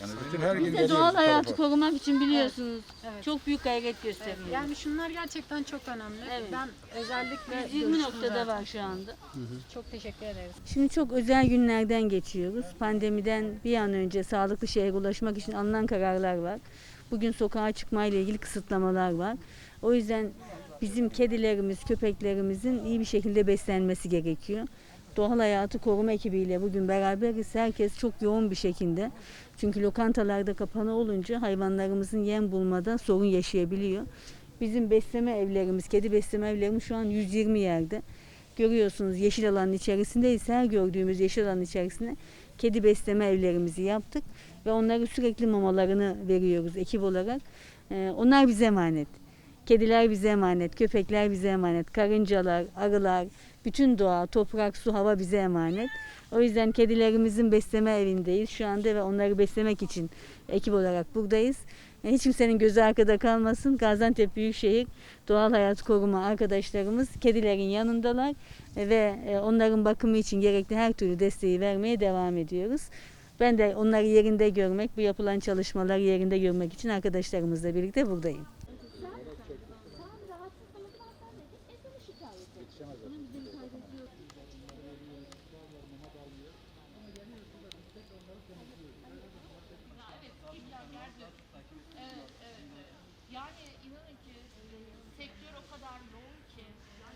Yani bütün her gün Biz de doğal hayatı korumak için biliyorsunuz. Evet. Çok büyük gayret gösteriyoruz. Yani şunlar gerçekten çok önemli. Evet. Ben özellikle Biz 20 noktada var şu anda. Hı hı. Çok teşekkür ederiz. Şimdi çok özel günlerden geçiyoruz. Pandemiden bir an önce sağlıklı şehre ulaşmak için alınan kararlar var. Bugün sokağa çıkma ile ilgili kısıtlamalar var. O yüzden bizim kedilerimiz, köpeklerimizin iyi bir şekilde beslenmesi gerekiyor. Doğal hayatı koruma ekibiyle bugün beraberiz. Herkes çok yoğun bir şekilde. Çünkü lokantalarda kapalı olunca hayvanlarımızın yem bulmada sorun yaşayabiliyor. Bizim besleme evlerimiz, kedi besleme evlerimiz şu an 120 yerde. Görüyorsunuz yeşil alanın içerisindeyiz. Her gördüğümüz yeşil alanın içerisinde kedi besleme evlerimizi yaptık. Ve onları sürekli mamalarını veriyoruz ekip olarak. Ee, onlar bize emanet. Kediler bize emanet, köpekler bize emanet, karıncalar, arılar, bütün doğa, toprak, su, hava bize emanet. O yüzden kedilerimizin besleme evindeyiz şu anda ve onları beslemek için ekip olarak buradayız. Yani Hiç kimsenin gözü arkada kalmasın. Gaziantep Büyükşehir Doğal Hayat Koruma arkadaşlarımız kedilerin yanındalar ve e, onların bakımı için gerekli her türlü desteği vermeye devam ediyoruz. Ben de onları yerinde görmek, bu yapılan çalışmaları yerinde görmek için arkadaşlarımızla birlikte buradayım. Yetişemezler.